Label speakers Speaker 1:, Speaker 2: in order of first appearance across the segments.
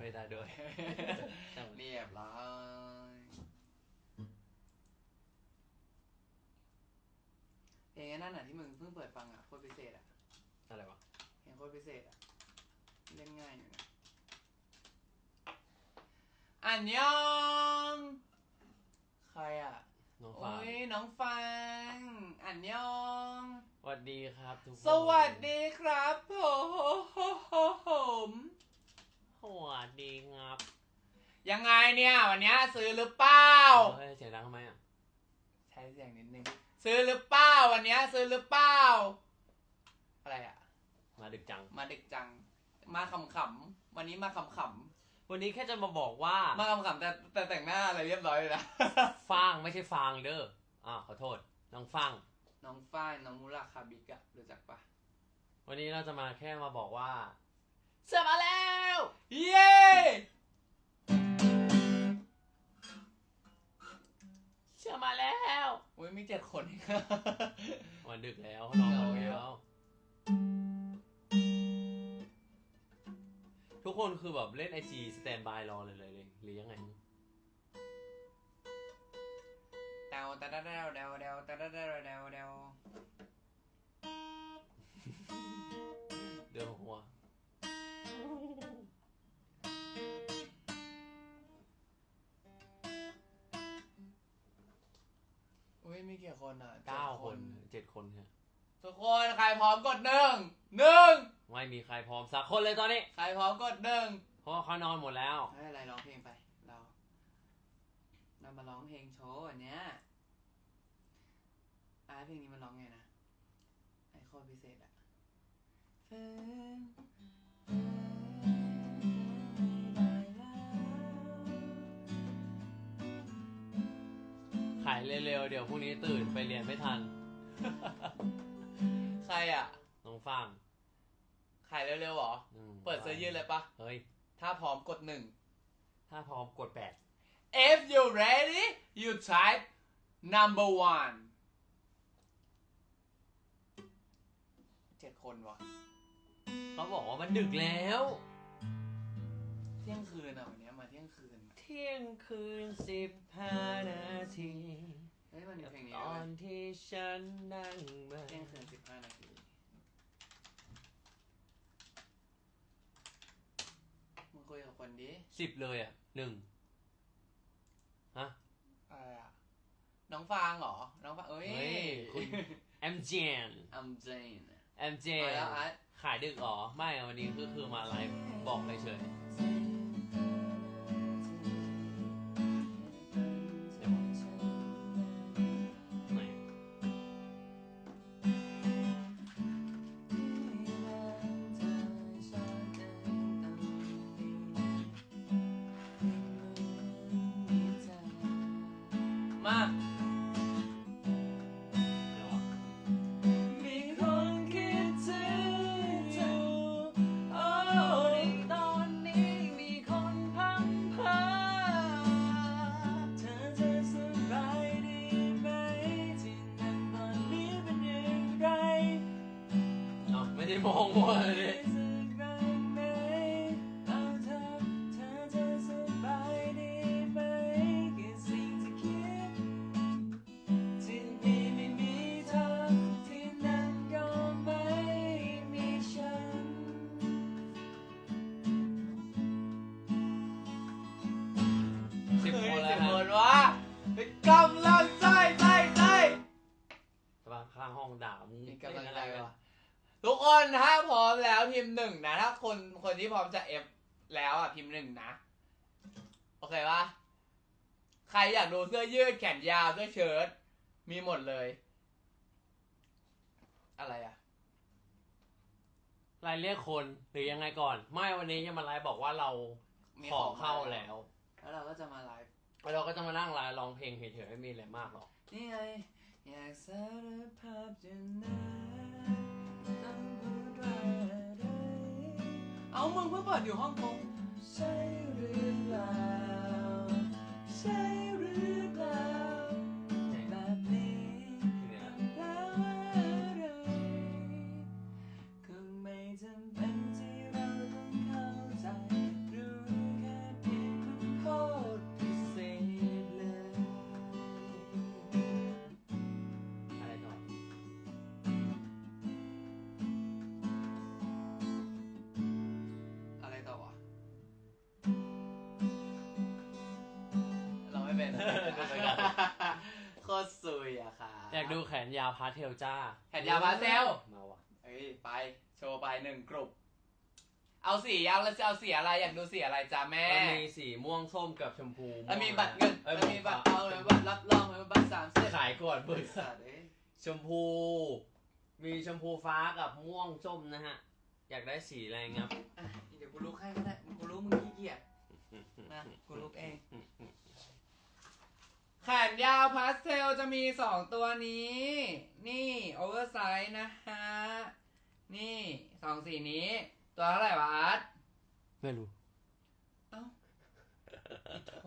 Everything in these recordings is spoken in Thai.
Speaker 1: ไม่ได้ด้วย
Speaker 2: เรียบร้อยเพลงไอ้นั่นน่ะที่มึงเพิ่งเปิดฟังอะโคตรพิเศษอะ
Speaker 1: อะไรวะ
Speaker 2: เพลงโคตรพิเศษอะเล่นง่ายอยู่นะอันยองใครอะ
Speaker 1: น้อง
Speaker 2: โอ้
Speaker 1: ฟาง
Speaker 2: ยน้องฟัง อันยอง
Speaker 1: สวัสดีครับทุกคน
Speaker 2: สวัสดีครับผม
Speaker 1: สวัสดีครับ
Speaker 2: ยังไงเนี่ยวันเนี้ยซื้อหรือเปล่า
Speaker 1: เฮ้ยเสียงดังทำไมอะ
Speaker 2: ใช้เสียงนิดนึงซื้อหรือเปล่าวันเนี้ยซื้อหรือเปล่าอะไรอะ
Speaker 1: มาดึกจัง
Speaker 2: มาดึกจัง มาขำๆวันนี้มาขำ
Speaker 1: วันนี้แค่จะมาบอกว่า
Speaker 2: ๆมาขำๆแต่แต่แต่งหน้าอะไรเรียบร้อยเลยนะ
Speaker 1: ฟางไม่ใช่ฟางเด้ออ่าขอโทษ น้องฟาง
Speaker 2: น้องฝ้ายน้องมุราคาบิกอะรู้จักปะ
Speaker 1: วันนี้เราจะมาแค่มาบอกว่า เสื้อมาแล้ว
Speaker 2: เย้
Speaker 1: เสื้อมาแล้ว
Speaker 2: อุ้ยมีเจ็ดคน
Speaker 1: วันดึกแล้วนอนกันแล้ว ทุกคนคือแบบเล่นไอจีสแตนบายรอเลยเลยหรือยังไง
Speaker 2: เดาตะดาเดาเดาเดาตะดาเดาเดาเดา
Speaker 1: เดือดหัว
Speaker 2: อุ้ยมีกี่คนอะจ็ด
Speaker 1: เก้าคนเจ็ดคนฮะ
Speaker 2: ทุกคนใครพร้อมกดหนึ่งหนึ่ง
Speaker 1: ไม่มีใครพร้อมสักคนเลยตอนนี้
Speaker 2: ใครพร้อมกดหนึ่ง
Speaker 1: เพราะว่าเขานอนหมดแล้ว
Speaker 2: ไม่เป็นไรร้องเพลงไป เราเรามาร้องเพลงโชว์อันเนี้ยอาเพลงนี้มันร้องไงนะไอโคตรพิเศษอะา
Speaker 1: ยเร็วๆ เดี๋ยวพรุ่งนี้ตื่นไปเรียนไม่ทัน
Speaker 2: ใครอะ
Speaker 1: น้องฟาง
Speaker 2: ขายเร็วๆเหรอ
Speaker 1: อืม
Speaker 2: เปิดเสื้อยืดเลยปะ
Speaker 1: เฮ้ย
Speaker 2: ถ้าพร้อมกดหนึ่ง
Speaker 1: ถ้าพร้อมกดแปด
Speaker 2: If you ready you type number one เจ็ดคนวะ
Speaker 1: เขาบอกว่ามันดึกแล้ว
Speaker 2: เที่ยงคืนอะวันเนี้ยมาเที่ยงคืน
Speaker 1: เที่ยงคืนสิบห้านาที
Speaker 2: เฮ้ยมันมีเพลงนี้
Speaker 1: ต
Speaker 2: ด้
Speaker 1: อ
Speaker 2: วย
Speaker 1: นที่ฉันนั่งมา
Speaker 2: เที่ยงคืนสิบห้านาทีมึงคุยกับคนดิ
Speaker 1: สิบเลยอะหนึ่งฮะ
Speaker 2: อะไรอะน้องฟางเหรอ น้องฟางเอ้ย
Speaker 1: เฮ้ยคุณ แอมเจน
Speaker 2: I'm Jane
Speaker 1: แอมเจ
Speaker 2: มานแล้วอาร์ต
Speaker 1: ขายดึกเหรอไม่อะวันนี้คือคือมาไลฟ์บอกเฉยๆ ม่ได้
Speaker 2: มอง
Speaker 1: มัวเลย
Speaker 2: ยืด
Speaker 1: แข
Speaker 2: นยาวเสื้อเชิ้ตมีหมดเลย อะไรอะ
Speaker 1: ไลน์เรียกคนหรือยังไงก่อน ไม่วันนี้จะมาไลฟ์บอกว่าเรา
Speaker 2: มี
Speaker 1: ขอ
Speaker 2: ของ
Speaker 1: เข้า
Speaker 2: มาแล้
Speaker 1: แล้วว
Speaker 2: แล้วเราก็จะมาไลฟ์
Speaker 1: แล้วเราก็จะมานั่งไลฟ์ร้องเพลงเฉยๆไม่มีอะไรมากหรอก
Speaker 2: นี่ไงอยากสารภาพจะนะต้องพูดว่าอะไรเอามึงเพิ่งเปิดอยู่ห้องกงใช่หรือเปล่าใช่หรือาว
Speaker 1: พาสเทลจ้า
Speaker 2: แขนยาวพาสเทล
Speaker 1: มาว่ะ
Speaker 2: เอ้ยไปโชว์ไปหนึ่งกลุ่มเอาสีเอาแล้วจะเอาสีอะไรอยากดูสีอะไรจ้าแม่
Speaker 1: มันมีสีม่วงส้มกับชมพู
Speaker 2: มันมีบัตรเงิน
Speaker 1: อ้ย
Speaker 2: มันมีบัตรเอาเลยบัตรรับรองเลยบัตรสามสิบ
Speaker 1: ขายก่อนเบอร์
Speaker 2: สัตว์เอ้ย
Speaker 1: ชมพู มีชมพูฟ้ากับม่วงส้มนะฮะ อยากได้สีอะไรครับ
Speaker 2: อะเดี๋ยวกูลุกให้ก็ได้กูรู้มึงขี้เกียจนะกูลุกเอง แขนยาวพาสเทลจะมีสองตัวนี้ นี่โอเวอร์ไซส์นะฮะ นี่สองสีนี้ ตัวเท่าไหร่วะอาร์ต
Speaker 1: ไม่รู้
Speaker 2: เอ้าอีโถ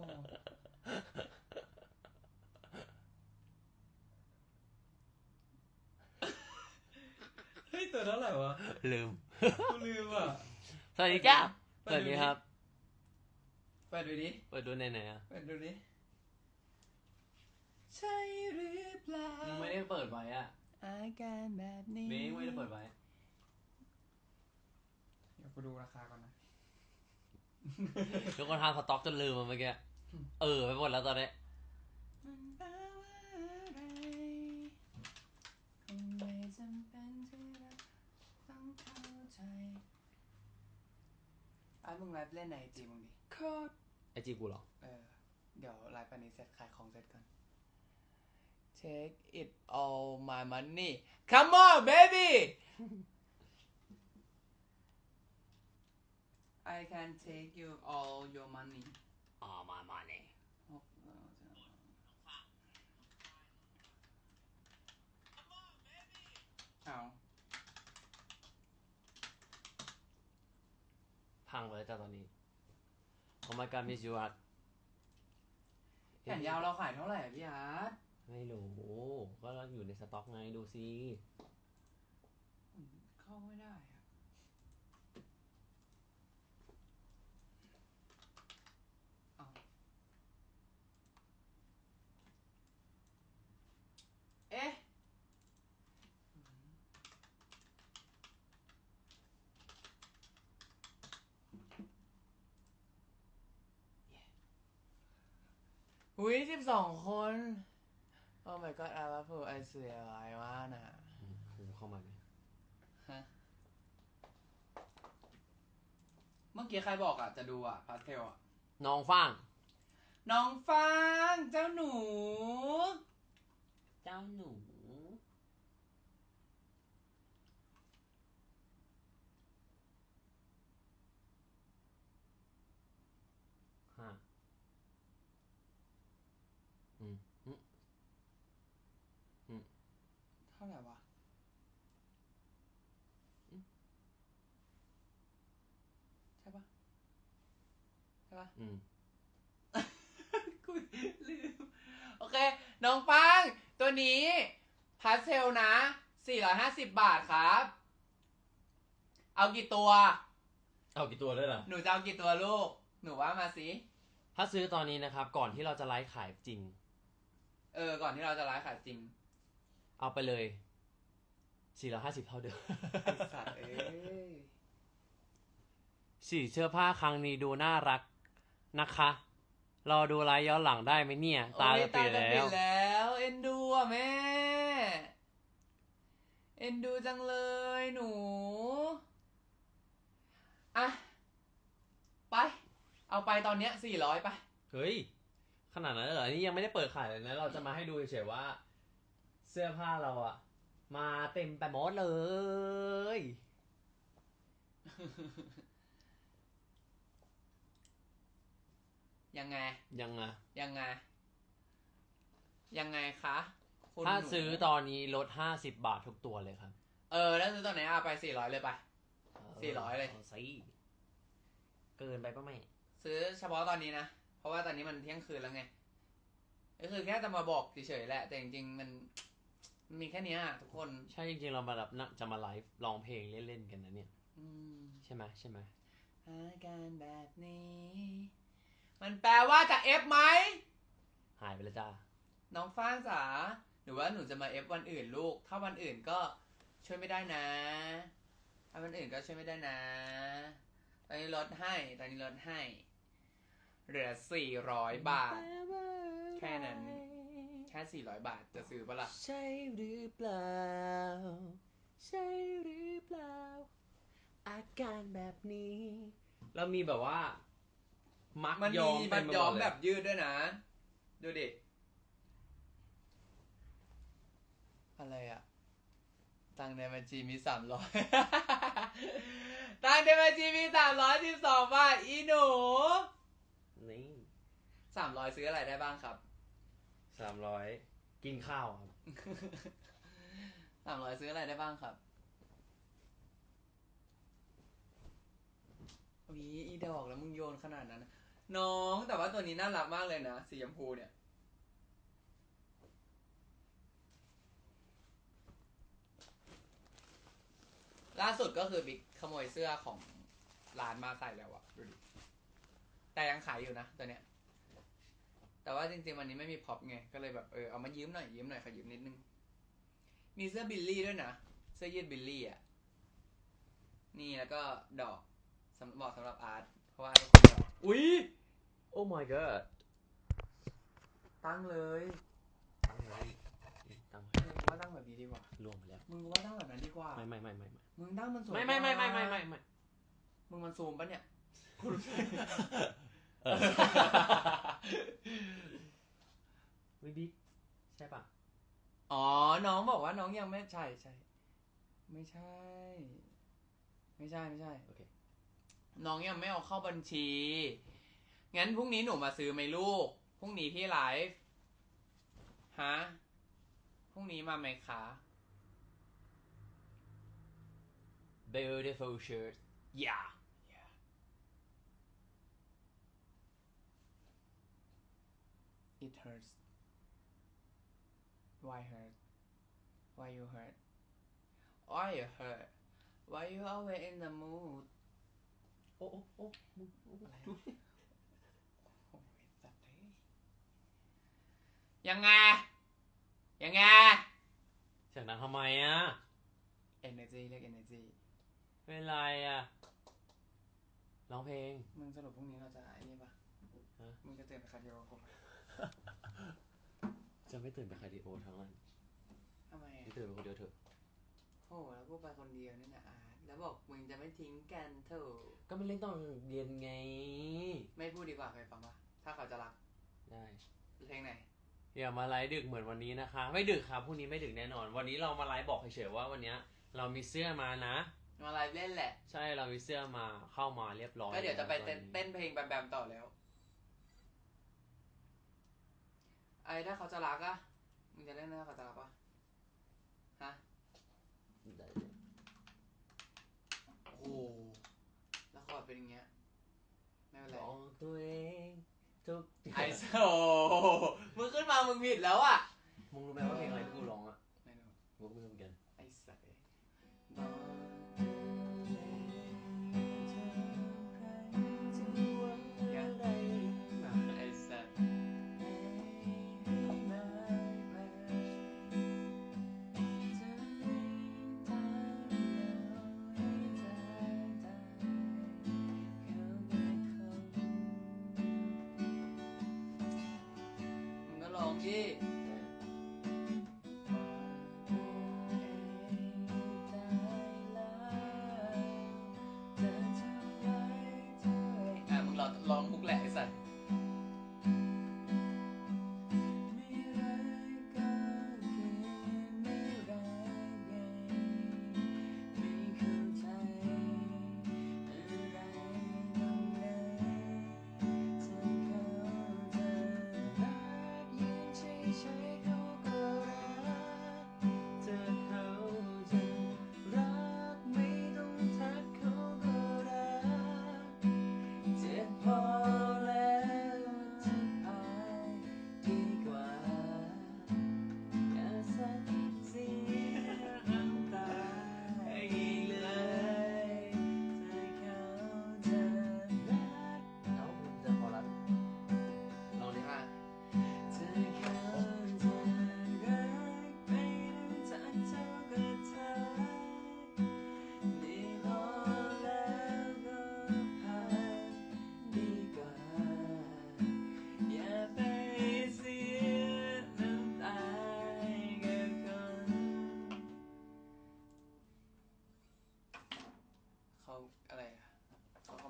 Speaker 2: เฮ้ยตัวเท่าไหร่วะ
Speaker 1: ลืม
Speaker 2: กูลืมอะ
Speaker 1: สวัสดีจ้า
Speaker 2: เปิ
Speaker 1: ส
Speaker 2: ดดูดิ
Speaker 1: วัสดีครับ
Speaker 2: เปิดดูดิ
Speaker 1: เปิดดูในไหนอะ
Speaker 2: เปิดดูดิ ใช่หรือเปล่า
Speaker 1: มึง ไม่ได้เปิดไว้อะ
Speaker 2: อาการแบบนี้
Speaker 1: มิ้งไม่ได้เปิดไว้
Speaker 2: เดี๋ยวกูดูราคาก่อนนะ
Speaker 1: ทุกคนทำสต็อกจนลืมมันเมื่อกี้ เออไปหมดแล้วตอนนี้
Speaker 2: มันแปลว่าอะไรคงไม่จำเป็นที่เราต้องเข้าใจอะมึงไลฟ์เล่นไหนจีมึงดิโคตร
Speaker 1: ไอจีกูเหรอ
Speaker 2: เออ เดี๋ยวไลฟ์ปันนี้เสร็จขายของเสร็จก่อน Take it all my money Come on baby I can take you all your money
Speaker 1: อ๋อมามาเนี่ย
Speaker 2: เอา
Speaker 1: พังไปแล้วจ้าตอนนี้ Oh my god miss you art
Speaker 2: แขนยาวเราขายเท่าไหร่อะพี่อาร์ต
Speaker 1: ไม่รู้ก็เราอยู่ในสต็อกไงดูซิ
Speaker 2: เข้าไม่ได้อะเอาเอ๊ะหุ้ยสิบสองคน โอ้ my god อาว่าผู้ไอเสียอะไรวะน่ะ
Speaker 1: อืมกูเข้ามาเนี่ย
Speaker 2: ฮะเมื่อกี้ใครบอกอะ จะดูอะพาสเทลอะ
Speaker 1: น้องฟ้าง
Speaker 2: น้องฟาง เจ้าหนู
Speaker 1: เจ้าหนูฮะอืมอืม
Speaker 2: เท่าไหร่วะ
Speaker 1: อืม
Speaker 2: ใช่ปะใช่ปะ
Speaker 1: อืม
Speaker 2: กูลืม โอเค น้องฟางตัวนี้พาสเทลนะ450บาทครับ เอากี่ตัว
Speaker 1: เอากี่ตัวด้วยล่ะ
Speaker 2: หนูจะเอากี่ตัวลูก หนูว่ามาสิ
Speaker 1: ถ้าซื้อตอนนี้นะครับ ก่อนที่เราจะไลฟ์ขายจริง
Speaker 2: เออ ก่อนที่เราจะไลฟ์ขายจริง
Speaker 1: เอาไปเลย450เท่าเดิม
Speaker 2: ไอ้สัตว์เอ้ย
Speaker 1: สีเสื้อผ้าครั้งนี้ดูน่ารักนะคะ รอดูไลฟ์ย้อนหลังได้ไหมเนี่ย ตา
Speaker 2: โอ้ย
Speaker 1: จะปิด
Speaker 2: ตาจะ
Speaker 1: แล้
Speaker 2: ปิ
Speaker 1: ว
Speaker 2: ดแล้วเอ็นดูอะแม่ เอ็นดูจังเลยหนู อะ ไป เอาไปตอนเนี้ยสี่ร้อยไป
Speaker 1: เฮ้ย ขนาดนั้นเลยเหรอ นี่ยังไม่ได้เปิดขายเลยนะ เราจะมาให้ดูเฉยๆว่า เสื้อผ้าเราอะมาเต็มไปหมดเลย
Speaker 2: ยังไง
Speaker 1: ยังไง
Speaker 2: ยังไง ยังไงคะคุณ
Speaker 1: ถ้า
Speaker 2: หนู
Speaker 1: ซื้อตอนนี้ลด50บาททุกตัวเลยครับ
Speaker 2: เออแล้วซื้อตอนไหนอะไปสี่ร้อยเลยไป 400เลยา
Speaker 1: สิเกินไปปะไม่
Speaker 2: ซื้อเฉพาะตอนนี้นะ เพราะว่าตอนนี้มันเที่ยงคืนแล้วไง ก็คือแค่จะมาบอกเฉยๆแหละ แต่จริงๆมัน มันมีแค่เนี้ยอะทุกคน
Speaker 1: ใช่จริงๆเรามาแบบน่ะจะมาไลฟ์ร้องเพลงเล่นๆกันนะเนี่ย
Speaker 2: อืม
Speaker 1: ใช่ไหมใช่ไหม
Speaker 2: อาการแบบนี้ มันแปลว่าจะเอฟไหม
Speaker 1: หายไปแล้วจ้า
Speaker 2: น้องฟ้างจ๋าหรือว่าหนูจะมาเอฟวันอื่นลูก ถ้าวันอื่นก็ช่วยไม่ได้นะ ถ้าวันอื่นก็ช่วยไม่ได้นะ ตอนนี้ลดให้ ตอนนี้ลดให้ เหลือสี่ร้อยบาทแขค่นั้นแค่สี่ร้อยบาทจะซื้อปะล่ะ
Speaker 1: ใช่หรือเปล่า ใช่หรือเปล่า อาการแบบนี้ เรามีแบบว่า มัด
Speaker 2: มัน
Speaker 1: ยอ
Speaker 2: มี
Speaker 1: ม
Speaker 2: มั
Speaker 1: เต็
Speaker 2: น
Speaker 1: ไปห
Speaker 2: ย้อม
Speaker 1: ดเล
Speaker 2: แบบยืดด้วยนะ ดูดิ อะไรอะตังค์ในบัญชีมีสามร้อย ตังค์ในบัญชีมีสามร้อยสิบสองบาท อีหนู
Speaker 1: นี่
Speaker 2: สามร้อยซื้ออะไรได้บ้างครับ
Speaker 1: สามร้อยกินข้าวครับ
Speaker 2: สามร้อยซื้ออะไรได้บ้างครับวีอีดอกแล้วมึงโยนขนาดนั้น น้องแต่ว่าตัวนี้น่ารักมากเลยนะ สีชมพูเนี่ย ล่าสุดก็คือบิ๊กขโมยเสื้อของร้านมาใส่แล้วอะดูดิแต่ยังขายอยู่นะตัวเนี้ย แต่ว่าจริงๆวันนี้ไม่มีพ็อปไง ก็เลยแบบเออเอามายืมหน่อยยืมหน่อยขอยืมนิดนึง มีเสื้อบิลลี่ด้วยนะ เสื้อยืดบิลลี่อะ นี่แล้วก็ดอกสำเหมาะสำหรับอาร์ตเพราะว่าทุกคนดอก
Speaker 1: อุ้ยโอ้ my god
Speaker 2: ตั้งเลย
Speaker 1: ตั้งไว้ตั้ง
Speaker 2: เออกูว่าตั้งแบบนี้ดีกว่า
Speaker 1: รวมไปแล้ว
Speaker 2: มึงว่าตั้งแบบนั้นดีกว่า
Speaker 1: ไม่ไม่ไม่ไม่ไม่
Speaker 2: มึงตั้งมันสวย
Speaker 1: ไม่ไม่ไม่ไม่ไม่ไม่ไม่
Speaker 2: มึงมันซูมปะเนี่ย
Speaker 1: เออ วิบิ๊กใช่ปะ
Speaker 2: อ๋อ น้องบอกว่าน้องยังไม่ใช่ใช่ ไม่ใช่ ไม่ใช่ไม่ใช่
Speaker 1: โอเค
Speaker 2: น้องยังไม่เอาเข้าบัญชี งั้นพรุ่งนี้หนูมาซื้อไหมลูก พรุ่งนี้ที่ไลฟ์ฮะ พรุ่งนี้มาไหมคะ
Speaker 1: beautiful shirt yeah
Speaker 2: It hurts Why hurt Why you hurt Why you hurt Why you always in the mood
Speaker 1: โอ้โอ้โอ้มึงโอ้
Speaker 2: อะไร
Speaker 1: ดู
Speaker 2: อะโอ้ยสัตว์เอ้ยยังไง ยังไง
Speaker 1: เสียงดังทำไมอะ
Speaker 2: energy เรียก energy
Speaker 1: เป็นไรอะร้องเพลง
Speaker 2: มึงสรุปพรุ่งนี้เราจะไอ้นี่ปะ
Speaker 1: ฮะ
Speaker 2: มึงจะตื่นไปคาร์ดิโอกูปะ
Speaker 1: จะไม่ตื่นไปคาร์ดิโอทั้งวัน
Speaker 2: ทำไม
Speaker 1: นี่
Speaker 2: อะ
Speaker 1: ตื่นไปคนเดียวเถอะ
Speaker 2: โอ้แล้วกูไปคนเดียวนี่นะอาร์ตแล้วบอกมึงจะไม่ทิ้งกันเถอะ
Speaker 1: ก็ไม่เล่นตอนเย็นไง
Speaker 2: ไม่พูดดีกว่าเคยฟังปะถ้าเขาจะรัก
Speaker 1: ได้
Speaker 2: เพลงไหน
Speaker 1: อย่ามาไลฟ์ดึกเหมือนวันนี้นะคะ ไม่ดึกครับพรุ่งนี้ไม่ดึกแน่นอน วันนี้เรามาไลฟ์บอกเฉยๆว่าวันเนี้ย เรามีเสื้อมานะ
Speaker 2: มาไลฟ์เล่นแหละ
Speaker 1: ใช่เรามีเสื้อมาเข้ามาเรียบร้อย
Speaker 2: ก็เดี๋ยวจะไปเต้น
Speaker 1: ตอ
Speaker 2: เต้นเพลงแบมๆต่อแล้ว ไอ้ถ้าเขาจะรักอะมึงจะเล่นถ้าเขาจะรักปะฮะ
Speaker 1: ได้
Speaker 2: โอ้โหแล้วคอร์ดเป็นอย่างเงี้ยไม่เป็นไร
Speaker 1: บอกตัวเองทุก
Speaker 2: ไอโซมึงขึ้นมามึงผิดแล้วอะ
Speaker 1: มึงรู้ไหมว่าเพลงอะไรที่กูร้องอะ
Speaker 2: ไม่รู้
Speaker 1: กูก็ไม่รู้เหมือนกัน
Speaker 2: ไอสัต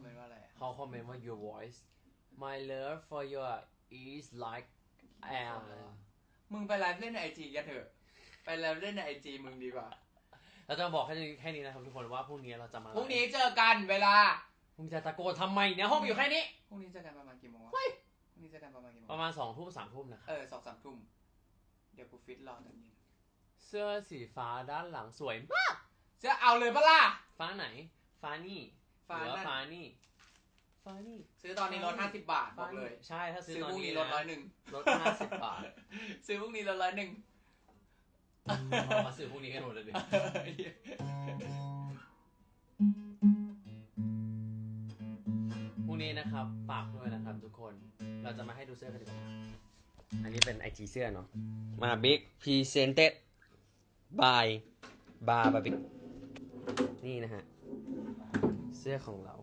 Speaker 2: เมนต์ว่าอะไรอะ
Speaker 1: เขาคอมเมนต์ว่า your voice my love for your is like and
Speaker 2: มึงไปไลฟ์เล่นในไอจีกันเถอะ ไปไลฟ์เล่นในไอจีมึงดีกว่า
Speaker 1: เราจะบอกแค่นี้แค่นี้นะครับทุกคนว่าพรุ่งนี้เราจะมา
Speaker 2: พรุ่งนี้เจอกันเวลา
Speaker 1: มึงจะตะโกนทำไมเนี่ยห้องอยู่แค่นี้
Speaker 2: พรุ่งนี้เจอกันประมาณกี่โมงวะพรุ่งนี้เจอกันประมาณกี่โมง
Speaker 1: ประมาณสองทุ่มสามทุ่มนะครับ
Speaker 2: เออสองสามทุ่ม เดี๋ยวกูฟิตรอตอนเย็น
Speaker 1: เสื้อสีฟ้าด้านหลังสวย
Speaker 2: จะเอาเลยปะล่ะ
Speaker 1: ฟ้าไหน ฟ้านี่
Speaker 2: ฟ้า
Speaker 1: หรือว่า
Speaker 2: นั่น
Speaker 1: ฟ้านี่ฟ้านี่
Speaker 2: ซื้อตอนนี้ลดห้าสิบบาทบอกเลย
Speaker 1: ใช่ถ้าซื้อ
Speaker 2: ซื้อ
Speaker 1: ตอ
Speaker 2: พ
Speaker 1: น
Speaker 2: รุ่ง
Speaker 1: นี้
Speaker 2: นี้ลดร้อย
Speaker 1: นะ
Speaker 2: หนึ่ง
Speaker 1: ลดห้าสิบบาท
Speaker 2: ซื้อพรุ่งนี้ลดร้อยหนึ่ง
Speaker 1: เอามาซื้อพรุ่งนี้กันหมดเลยดิพรุ่งนี้นะครับฝากด้วยนะครับทุกคน เราจะมาให้ดูเสื้อกันดีกว่าอันนี้เป็นไอจีเสื้อเนาะมาบิ๊กพรีเซนเต็ดบายบาบาบิ๊กนี่นะฮะ เสื้อของเรา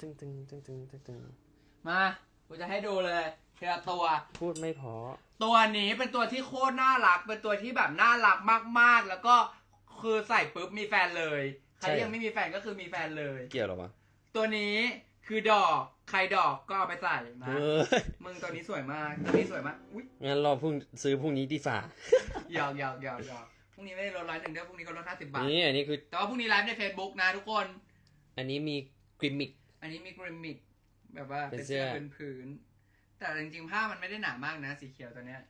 Speaker 1: ตึงตึงตึงตึงตึงตึง
Speaker 2: มากูจะให้ดูเลยทีละตัว
Speaker 1: พูดไม่พอ
Speaker 2: ตัวนี้เป็นตัวที่โคตรน่ารัก เป็นตัวที่แบบน่ารักมากๆ แล้วก็คือใส่ปุ๊บมีแฟนเลย ใคร
Speaker 1: ใช่
Speaker 2: ที่ยังไม่มีแฟนก็คือมีแฟนเลย
Speaker 1: เกี่ยวหรอวะ
Speaker 2: ตัวนี้คือดอกใครดอกก็เอาไปใส่นะ
Speaker 1: เฮ้ย
Speaker 2: มึงตัวนี้สวยมากตัวนี้สวยมากอุ้ย
Speaker 1: งั้นเราพรุ่งซื้อพรุ่งนี้ดีฝ่า
Speaker 2: หยอกหยอกหยอกหยอกพรุ่งนี้ไม่ได้ลดร้อยหนึ่งเด้อพรุ่งนี้ก็ลดห้าสิบบาท
Speaker 1: นี่อันนี้คือ
Speaker 2: แต่ว่าพรุ่งนี้ไลฟ์ใน Facebook นะทุกคน
Speaker 1: อันนี้มีกริมมิก
Speaker 2: อันนี้มีกริมมิกแบบว่า
Speaker 1: เป็
Speaker 2: เป็น
Speaker 1: นเสื้
Speaker 2: เสื้อ
Speaker 1: อ
Speaker 2: พื้นพื้นๆแต่จริงๆผ้ามันไม่ได้หนามากนะสีเขียวตัวเนี้ย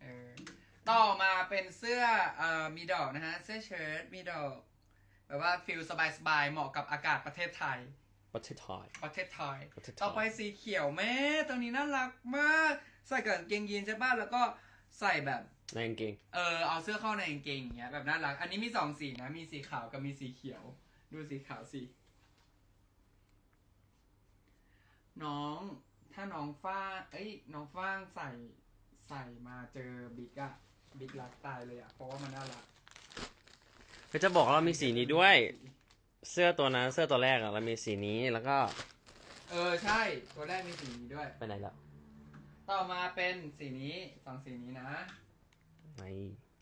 Speaker 2: เออต่อมาเป็นเสื้อเอ่อมีดอกนะฮะ เสื้อเชิ้ตมีดอกแบบว่าฟิลสบายๆเหมาะกับอากาศประเทศไทย
Speaker 1: ประเทศไทย
Speaker 2: ประเทศไทย
Speaker 1: ประเทศไทย
Speaker 2: ต่อไปสีเขียวแม่ตัวนี้น่ารักมาก ใส่กับกางเกงยีนใช่ป่ะแล้วก็ใส่แบบ
Speaker 1: ในกางเกง
Speaker 2: เออเอาเสื้อเข้าในกางเกงอย่างเงี้ยแบบน่ารัก อันนี้มีสองสีนะ มีสีขาวกับมีสีเขียว ดูสีขาวสิ น้องถ้าน้องฟ้า เอ้ย น้องฟ้างใส่ใส่มาเจอบิ๊กอะบิ๊กรักตายเลยอะเพราะว่ามันน่ารัก
Speaker 1: ก็จะบอกว่าเรามีสีนี้ด้วย เสื้อตัวนั้นเสื้อตัวแรกอะเรามีสีนี้แล้วก็
Speaker 2: เออใช่ ตัวแรกมีสีนี้ด้วย
Speaker 1: ไปไหนแล้ว
Speaker 2: ต่อมาเป็นสีนี้สองสีนี้นะ
Speaker 1: ไหน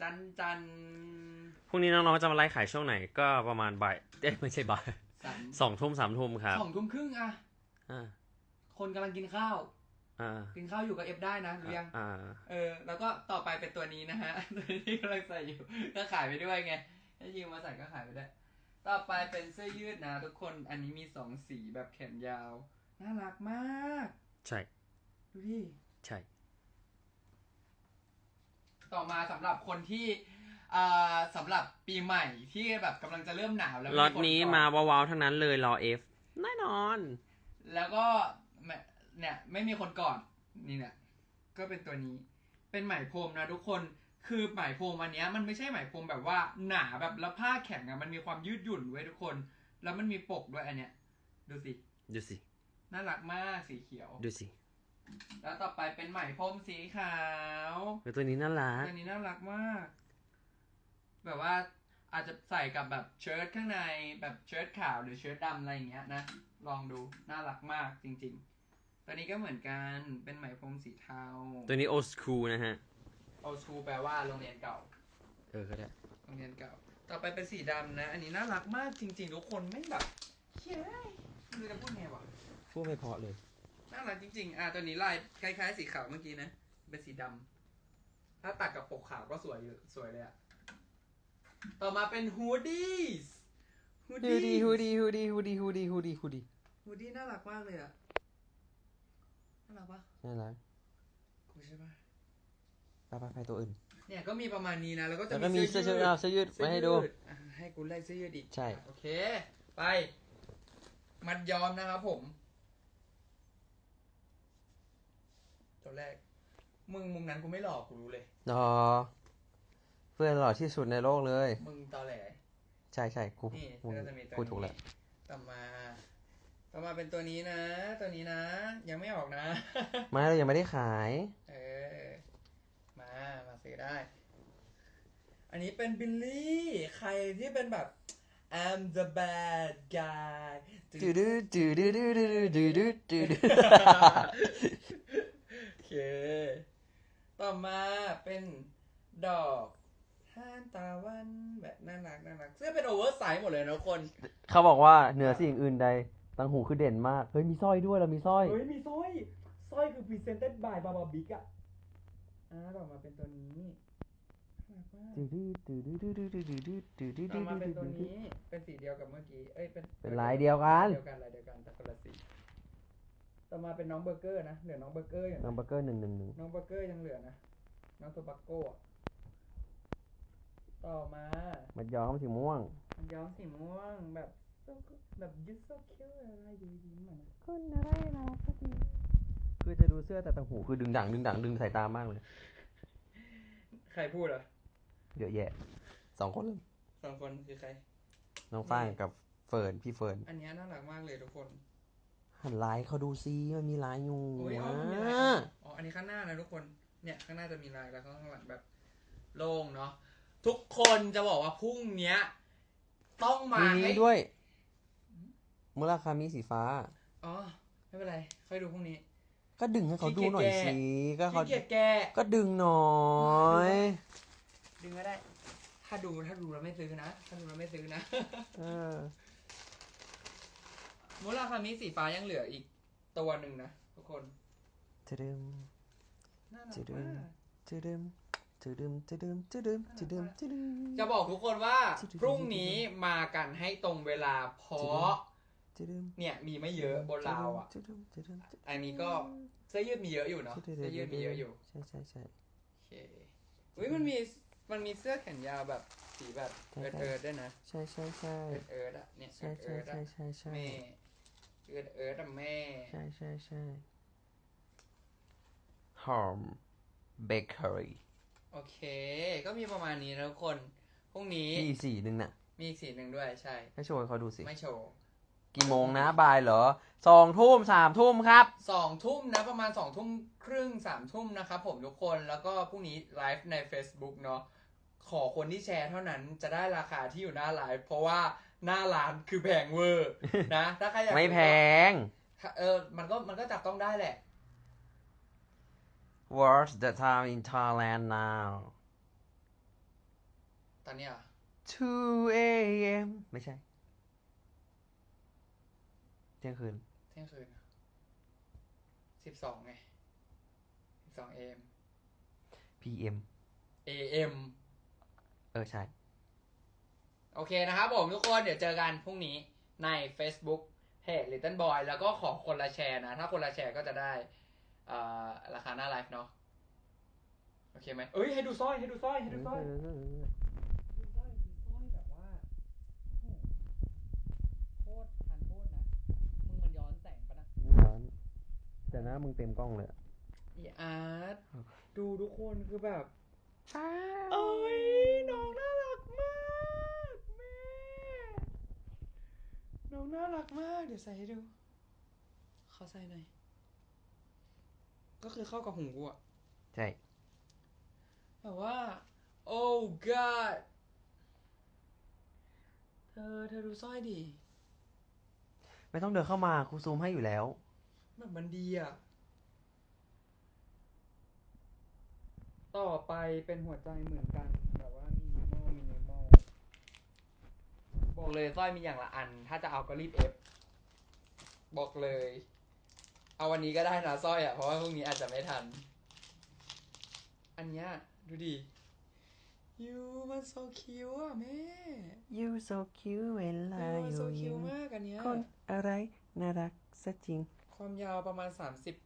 Speaker 2: จันจัน
Speaker 1: พรุ่งนี้น้องๆจะมาไลฟ์ขายช่วงไหนก็ประมาณบ่ายเอ้ยไม่ใช่บ่าย
Speaker 2: สัน
Speaker 1: สองทุ่มสามทุ่มครับ
Speaker 2: สองทุ่มครึ่งอะ
Speaker 1: อ่า
Speaker 2: คนกำลังกินข้าว
Speaker 1: อ่า
Speaker 2: กินข้าวอยู่กับเอฟได้นะรู้ยัง
Speaker 1: อ่า
Speaker 2: เออ แล้วก็ต่อไปเป็นตัวนี้นะฮะตัวที่กำลังใส่อยู่ก็ขายไปด้วยไงถ้ายืมมาใส่ก็ขายไปด้วยต่อไปเป็นเสื้อยืดนะ ทุกคนอันนี้มีสองสีแบบแขนยาว น่ารักมาก
Speaker 1: ใช่
Speaker 2: ดูดิ
Speaker 1: ใช่
Speaker 2: ต่อมาสำหรับคนที่อ่าสำหรับปีใหม่ที่แบบกำลังจะเริ่มหนาวแล้ว
Speaker 1: ล็อต
Speaker 2: ค
Speaker 1: นี้
Speaker 2: ก่อ
Speaker 1: มาว้าวๆทั้งนั้นเลยรอเอฟแน่นอน
Speaker 2: แล้วก็ไม่ เนี่ย ไม่มีคนก่อนนี่เนี่ยก็เป็นตัวนี้ เป็นไหมพรมนะทุกคนคือไหมพรมอันเนี้ยมันไม่ใช่ไหมพรมแบบว่าหนาแบบแล้วผ้าแข็งอะมันมีความยืดหยุ่นไว้ยทุกคน แล้วมันมีปกด้วยอันเนี้ย ดูสิ
Speaker 1: ดูสิ
Speaker 2: น่ารักมากสีเขียว
Speaker 1: ดูสิ
Speaker 2: แล้วต่อไปเป็นไหมพรมสีขาว
Speaker 1: เออตัวนี้น่ารัก
Speaker 2: ตัวนี้น่ารักมาก แบบว่าอาจจะใส่กับแบบเชิ้ตข้างในแบบเชิ้ตขาวหรือเชิ้ตดำอะไรอย่างเงี้ยนะ ลองดูน่ารักมากจริง ๆ ตัวนี้ก็เหมือนกันเป็นไหมพรมสีเทา
Speaker 1: ตัวนี้โอสคูนะฮะ
Speaker 2: โอชูแปลว่าโรงเรียนเก่า
Speaker 1: เออก็ได้
Speaker 2: โรงเรียนเก่า ต่อไปเป็นสีดำนะ อันนี้น่ารักมากจริง ๆ ทุกคนไม่แบบเฮ้ยไม่รู้จะพูดไงวะ
Speaker 1: พูดไม่เพอเลย
Speaker 2: น่ารักจริง ๆ อะตัวนี้ลายคล้ายๆ สีขาวเมื่อกี้นะ เป็นสีดำถ้าตัดกับปกขาวก็สวยอยู่สวยเลยอะต่อมาเป็นฮูดดี้ฮูด
Speaker 1: ฮู
Speaker 2: ดี้
Speaker 1: ดี้ฮูดี้ฮูดี้ฮูดี้ฮูดี้ฮูดี้ฮูดี้
Speaker 2: ฮูดดี้น่ารักมากเลยอะน่ารักปะ
Speaker 1: น่ารัก
Speaker 2: กูใช่ปะ
Speaker 1: ไปไปไปตัวอื่น
Speaker 2: เนี่ยก็มีประมาณนี้นะแล้วก็จะ
Speaker 1: แล้วก็มีเสื้อเชิ้ตเอาเสื้อยืด
Speaker 2: เสื้
Speaker 1: มา
Speaker 2: อ
Speaker 1: ให้
Speaker 2: ยื
Speaker 1: ดู
Speaker 2: อะให้กูไล่เสื้อยืดอีก
Speaker 1: ใช่
Speaker 2: โอเค ไป มัดยอมนะครับผมตัวแรก มึงมุมนั้นกูไม่หลอกกูรู้เลย
Speaker 1: รอเพื่อนหล่อที่สุดในโลกเลย
Speaker 2: มึงตอแหล
Speaker 1: ใช่ใช่กู
Speaker 2: นี่
Speaker 1: กู
Speaker 2: ก็จะมีตัว
Speaker 1: พูดถูกแล้ว
Speaker 2: นี้ต่อมา ต่อมาเป็นตัวนี้นะ ตัวนี้นะ ยังไม่ออกนะ
Speaker 1: ไม่เรายังไม่ได้ขาย
Speaker 2: เออ มามาซื้อได้ อันนี้เป็นบิลลี่ ใครที่เป็นแบบ I'm the bad guy
Speaker 1: ดูดูดูดูดูดูดูดูดูดู
Speaker 2: โอเค ต่อมาเป็นดอกท่านตาวันแบบน่ารักน่ารักเสื้อเป็นโอเวอร์ไซส์หมดเลยนะทุกคน
Speaker 1: เขาบอกว่าเหนือสิ่งอื่นใด ต่างหูคือเด่นมาก เฮ้ยมีสร้อยด้วยเรามีสร้อย
Speaker 2: เฮ้ยมีสร้อยสร้อยคือ presented by Baba Big อะอ่าต่อมาเป็นตัวนี้น่ารักมากต่อมาเป็นตัวนี้เป็นสีเดียวกับเมื่อกี้เอ้ยเป็น
Speaker 1: เป็นลายเดียวกัน
Speaker 2: เดียวกันลายเดียวกันแต่คนละสีต่อมาเป็นน้องเบอร์เกอร์นะเหลือน้องเบอร์เกอร์อยู่
Speaker 1: น้อง
Speaker 2: นะ
Speaker 1: เบอร์เกอร์หนึ่งหนึ่งหนึ่ง
Speaker 2: น้องเบอร์เกอร์ยังเหลือนะน้องโทบักโก้อะต่อมา
Speaker 1: มันย้อมสีม่วง
Speaker 2: มันย้อมสีม่วงแบบ so good แบบ you so cute อะไรดูยิ้มอะนะ
Speaker 1: คนอะไรนะสักทีคือจะดูเสื้อแต่ต่างหูคือดึงดังดึงดังดึงสายตามากเลย
Speaker 2: ใครพูดอะ
Speaker 1: เยอะแยะสองคนเลย
Speaker 2: สองคนคือใคร
Speaker 1: น้องฟ้างกับเฟิร์นพี่เฟิร์น
Speaker 2: อันเนี้ยน่ารักมากเลยทุกคน
Speaker 1: หันลายเขาดูซิมันมีลายอยู่
Speaker 2: โอ้ยอ๋อมันมี
Speaker 1: อ่
Speaker 2: ลายอ๋ออันนี้ข้างหน้านะทุกคนเนี่ยข้างหน้าจะมีลายแล้วข้างหลังแบบ โล่งเนาะทุกคนจะบอกว่าพรุ่งเนี้ย ต้องมา
Speaker 1: มี
Speaker 2: ให้
Speaker 1: นี้ด้วย มุราคามิสีฟ้า
Speaker 2: อ๋อ ไม่เป็นไร ค่อยดูพรุ่งนี้
Speaker 1: ก็ดึงให้เขาดูหน่อย
Speaker 2: ขี้เกียจแกะ
Speaker 1: สิก็เขา
Speaker 2: ขี้เกียจแกะ
Speaker 1: ก็ดึงหน่อย
Speaker 2: ดึงก็ได้ ถ้าดูถ้าดูแล้วไม่ซื้อนะ ถ้าดูแล้วไม่ซื้อนะ
Speaker 1: เออ
Speaker 2: มูราคามิสีฟ้ายังเหลืออีกตัวหนึ่งนะทุกคน
Speaker 1: จะดึม
Speaker 2: น่ารัก
Speaker 1: จะดึ
Speaker 2: มางก
Speaker 1: จะดึมจะดึมจะดึมจะดึมจะดึมจะดึม
Speaker 2: จะบอกทุกคนว่า พรุ่งนี้มากันให้ตรงเวลาเพราะ
Speaker 1: จะดึม
Speaker 2: เนี่ยมีไม่เยอะบนราวอะ
Speaker 1: จะดึมจะดึมจะดึม
Speaker 2: อันนี้ก็เสื้อยืดมีเยอะอยู่เนาะ
Speaker 1: จะดึม
Speaker 2: เสื้อยืดมีเยอะอยู่
Speaker 1: ใช่ใช่ใช่
Speaker 2: โอเคอุ้ยมันมีมันมีเสื้อแขนยาวแบบสีแบบ
Speaker 1: ใช่
Speaker 2: เอิร์ด
Speaker 1: ใช่
Speaker 2: เอิร์ดด้วยนะ
Speaker 1: ใช่ใช่ใช่
Speaker 2: เอิร์ดเอิร์ดอะเนี่ย
Speaker 1: ใช่
Speaker 2: เอิร์ด
Speaker 1: ใช่
Speaker 2: เอิร์ด
Speaker 1: ใช่
Speaker 2: อะ
Speaker 1: ใช่ใช่
Speaker 2: แม่เอิร์ดเอิร์ดอะแม่
Speaker 1: ใช่ใช่ใช่หอมเบเกอรี่
Speaker 2: โอเค ก็มีประมาณนี้นะทุกคนพรุ่งนี้
Speaker 1: มีอีกสีหนึ่งน่ะ
Speaker 2: มีอีกสีหนึ่งด้วยใช่
Speaker 1: ให้โชว์ให้เขาดูสิ
Speaker 2: ไม่โชว์
Speaker 1: กี่โมงนะบ่ายเหรอสองทุ่มสามทุ่มครับ
Speaker 2: สองทุ่มนะประมาณสองทุ่มครึ่งสามทุ่มนะครับผมทุกคนแล้วก็พรุ่งนี้ไลฟ์ใน Facebook เนาะขอคนที่แชร์เท่านั้นจะได้ราคาที่อยู่หน้าไลฟ์เพราะว่าหน้าร้านคือแพงเวอร์นะ ถ้าใครอยาก
Speaker 1: ไม่แพง
Speaker 2: เออมันก็มันก็จับต้องได้แหละ
Speaker 1: What's the time in Thailand now
Speaker 2: ตอนเนี้ยเหรอ
Speaker 1: 2 a.m. ไม่ใช่เที่ยงคืน
Speaker 2: เที่ยงคืนสิบสองไงสิบสอง AM
Speaker 1: PM
Speaker 2: AM
Speaker 1: เออ ใช่
Speaker 2: โอเคนะครับผมทุกคนเดี๋ยวเจอกันพรุ่งนี้ใน Facebook เพจ Little Boy แล้วก็ขอคนละแชร์นะ ถ้าคนละแชร์ก็จะได้เอ่อราคาหน้าไลฟ์เนาะ โอเคไหมเอ้ย ให้ดูสร้อย ให้ดูสร้อย ให้ดูสร้อยดูสร้อยคือสร้อยแบบว่าโอ้โหโคตรทันโทษนะ มึงมันย้อนแสงปะนะ
Speaker 1: ร้อน แต่หน้ามึงเต็มกล้องเลยอะ
Speaker 2: อีอาร์ตดูทุกคนคือแบบ
Speaker 1: อ้า
Speaker 2: เอ้ยน้องน่ารักมากแม่น้องน่ารักมาก เดี๋ยวใส่ให้ดู ขอใส่หน่อย ก็คือเข้ากับหูกูอะ
Speaker 1: ใช่
Speaker 2: แต่ว่า oh god เธอเธอดูสร้อยดิ
Speaker 1: ไม่ต้องเดินเข้ามาครูซูมให้อยู่แล้ว
Speaker 2: แบบมันดีอะต่อไปเป็นหัวใจเหมือนกันแบบว่ามีนิมอลมีนิมอลบอกเลยสร้อยมีอย่างละอัน ถ้าจะเอาก็รีบเอฟบอกเลย เอาวันนี้ก็ได้นะสร้อยอะเพราะว่าพรุ่งนี้อาจจะไม่ทัน อันเนี้ยดูดิยูมันโซคิวอะแม่
Speaker 1: You so cute เวลา
Speaker 2: ยูมัน
Speaker 1: อ
Speaker 2: โซ
Speaker 1: ยู่
Speaker 2: คิ
Speaker 1: ยิ้
Speaker 2: ว
Speaker 1: ม
Speaker 2: มากอันเนี้ย
Speaker 1: คนอะไรน่ารักซะจริง
Speaker 2: ความยาวประมาณสามสิบ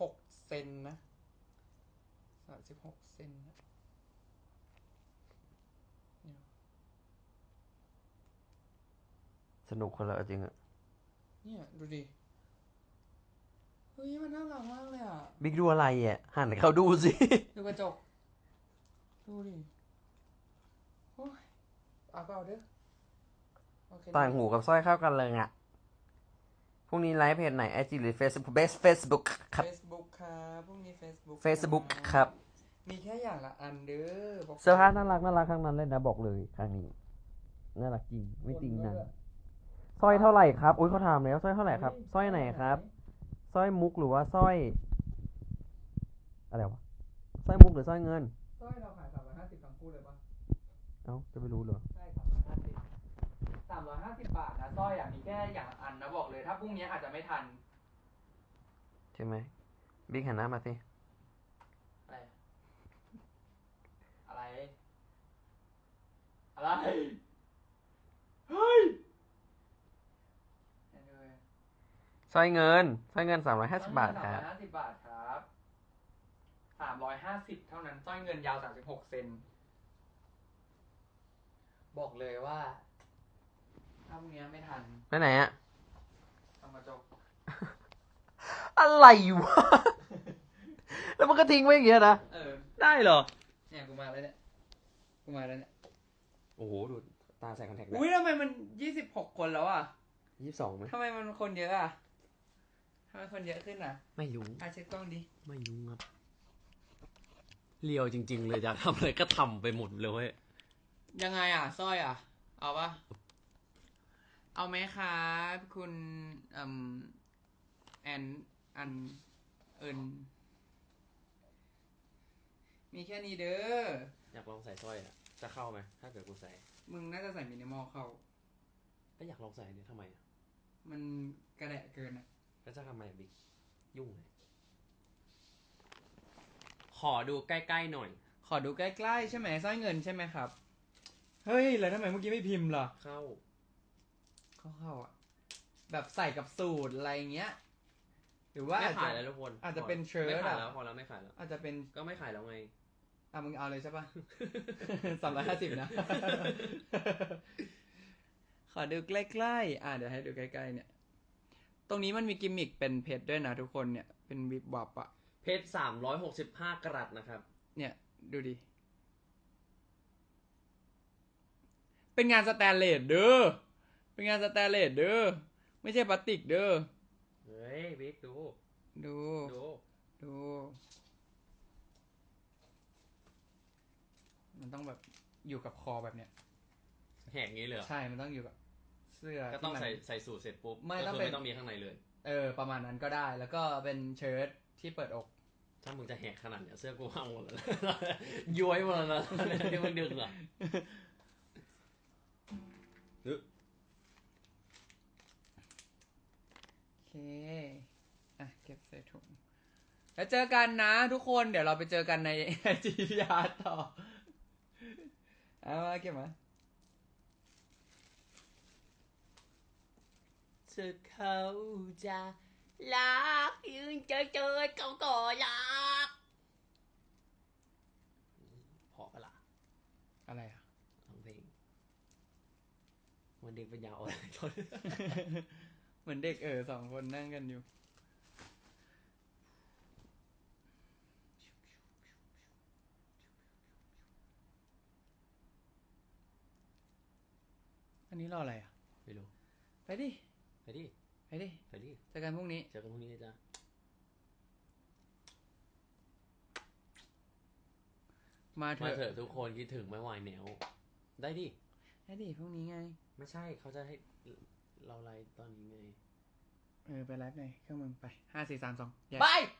Speaker 2: หกเซนนะสามสิบหกเซนนะเนี่ย
Speaker 1: สนุกคนละจริงอะ
Speaker 2: เนี่ยดูดิ เฮ้ย มันน่ารักมากเลยอะ
Speaker 1: บิ๊กดูอะไรอะ หันให้เขาดูสิ
Speaker 2: ดูกระจก ดูดิ โอ้ยเอาก็เอาเด้อโอเค
Speaker 1: ต่างหูกับสร้อยเข้ากันเลยอะ พรุ่งนี้ไลฟ์เพจไหนไอจีหรือ Facebook Best Facebook ครับ
Speaker 2: เฟซบุ๊กครับพรุ่งนี้เฟซบุ๊ก
Speaker 1: Facebook ครับ
Speaker 2: มีแค่อย่างละอันเด้อบอก
Speaker 1: เสื้อผ้าน่ารักน่ารักทั้งนั้นเลยนะบอกเลยครั้งนี้น่ารักจริงไม่จริงนะสร้อยเท่าไหร่ครับอุ้ยเขาถามแล้วสร้อยเท่าไหร่ครับสร้อยไหนครับสร้อยมุกหรือว่าสร้อย อะไรวะสร้อยมุกหรือสร้อยเงิน
Speaker 2: สร้อยเราขายสามร้อยห้าสิบทั้งคู่เลยปะ
Speaker 1: เอ้าจะไปรู้เหรอ
Speaker 2: ใช่สามร้อยห้าสิบ สามร้อยห้า สิบบาทนะสร้อยอะมีแค่อย่างละอันนะบอกเลย ถ้าพรุ่งนี้อาจจะไม่ทัน
Speaker 1: ใช่ไหมบิ๊กหันหน้ามาสิ
Speaker 2: อะไรอะไร อะไร เฮ้ยนั่นเลย
Speaker 1: สร้อยเงินสร้อยเงินสามร้อยห้าสิบบาทค
Speaker 2: สาม
Speaker 1: รั
Speaker 2: ร้อบยห้าสิบบาทครับสามร้อยห้าสิบเท่านั้นสร้อยเงินยาวสามสิบหกเซนบอกเลยว่า ถ้าพรุ่งนี้ไม่ทัน
Speaker 1: ไปไหนอะ
Speaker 2: ทำกระจก
Speaker 1: อะไรวะ แล้วมันก็ทิ้งไว้อย่างเงี้ยนะ
Speaker 2: เออ
Speaker 1: ได้เหรอ
Speaker 2: เนี่ยกูมาแล้วเนี่ย กูมาแล้วเนี่ย
Speaker 1: โอ้โห ดูตาใส่คอนแทค
Speaker 2: อุ้ยทำไมมันยี่สิบหกคนแล้วอะ
Speaker 1: ยี่สิบสองไหม
Speaker 2: ทำไมมันคนเยอะอะทำไมคนเยอะขึ้นอะ
Speaker 1: ไม่รู้
Speaker 2: อาเช็คกล้องดิ
Speaker 1: ไม่รู้ครับเลียวจริง ๆ เลยอยากทำอะไรก็ทำไปหมดเลยเว้ย
Speaker 2: ยังไงอะสร้อยอะ เอาปะ เอาไหมครับคุณอืมแอนอันเอินมีแค่นี้เด้อ
Speaker 1: อยากลองใส่สร้อยอะจะเข้าไหมถ้าเกิดกูใส่
Speaker 2: มึงน่าจะใส่มินิมอลเข้า
Speaker 1: ก็อยากลองใส่เนี่ยทำไมอะ
Speaker 2: มันกระแดะเกินอะ
Speaker 1: แล้วจะทำไมอะบิ๊กยุ่งเลยขอดูใกล้ๆหน่อย
Speaker 2: ขอดูใกล้ๆใช่ไหมสร้อยเงินใช่ไหมครับ เฮ้ย แล้วทำไมเมื่อกี้ไม่พิมพ์ล่ะ
Speaker 1: เข้า
Speaker 2: เข้าเข้าๆอะ แบบใส่กับสูตรอะไรเงี้ย หรือว่า
Speaker 1: ไม่
Speaker 2: อาจ
Speaker 1: ขาย
Speaker 2: จะ
Speaker 1: แล้วทุกคน
Speaker 2: อาจจะเป็นเชิ้ต
Speaker 1: ไม่ขาย
Speaker 2: อ
Speaker 1: แล้วพอแล้วไม่ขายแล้ว
Speaker 2: อาจจะเป็น
Speaker 1: ก็ไม่ขายแล้วไง
Speaker 2: อะมึงเอาเลยใช่ปะ สามร้อยห้าสิบนะ ขอดูใกล้ๆ อะเดี๋ยวให้ดูใกล้ๆเนี่ย ตรงนี้มันมีกิมมิคเป็นเพชรด้วยนะทุกคนเนี่ย เป็นวิบวับอะ
Speaker 1: เพชรสามร้อยหกสิบห้ากรัตนะครับ
Speaker 2: เนี่ย ดูดิ เป็นงานสแตนเลสเด้อ เป็นงานสแตนเลสเด้อ ไม่ใช่พลาสติกเด้อ
Speaker 1: เฮ้ยบิ๊กดู
Speaker 2: ดู
Speaker 1: ดู
Speaker 2: ดู มันต้องแบบอยู่กับคอแบบเนี้ย
Speaker 1: แหกงี้เลยเหรอ
Speaker 2: ใช่ มันต้องอยู่กับเสื้อ
Speaker 1: ก็ต้อง
Speaker 2: ที่มัน
Speaker 1: ใส่ใส่สูทเสร็จปุ๊บ
Speaker 2: ไม่
Speaker 1: ก็
Speaker 2: ต้อง
Speaker 1: คือ
Speaker 2: เป็น
Speaker 1: ไม่ต้องมีข้างในเลย
Speaker 2: เออ ประมาณนั้นก็ได้ แล้วก็เป็นเชิ้ตที่เปิดอก
Speaker 1: ถ้ามึงจะแหกขนาดเนี้ยเสื้อกูพังหมดแล้วย้วยหมดแล้วนะที่มึงดึงอะห
Speaker 2: เค อะ เก็บใส่ถุง แล้วเจอกันนะทุกคน เดี๋ยวเราไปเจอกันในจีพีอาร์ต่อ เอามาเก็บมา
Speaker 1: สึกเขาจะรักยืนเจอเจอเขาก็รักพอปะล่ะ
Speaker 2: อะไรอะ
Speaker 1: ฟังเพลงวันเด็กเป็นยาวอ่อน
Speaker 2: เหมือนเด็กเออสองคนนั่งกันอยู่ อันนี้รออะไรอะ
Speaker 1: ไม่รู้
Speaker 2: ไปดิ
Speaker 1: ไปดิ
Speaker 2: ไปดิ
Speaker 1: ไปดิ
Speaker 2: เจอกันพรุ่งนี้
Speaker 1: เจอกันพรุ่งนี้นะจ้ะ
Speaker 2: มาเถ
Speaker 1: มา
Speaker 2: อะ
Speaker 1: เถอะทุกคนคิดถึงไม่ไหวแนวได้ดิ
Speaker 2: ได้ดิพรุ่งนี้ไง
Speaker 1: ไม่ใช่เขาจะให้ เราไลฟ์ตอนนี้ไง
Speaker 2: เออ ไปไลฟ์ในเครื่องมึงไปห้าสี่สามสอง
Speaker 1: ไป
Speaker 2: แ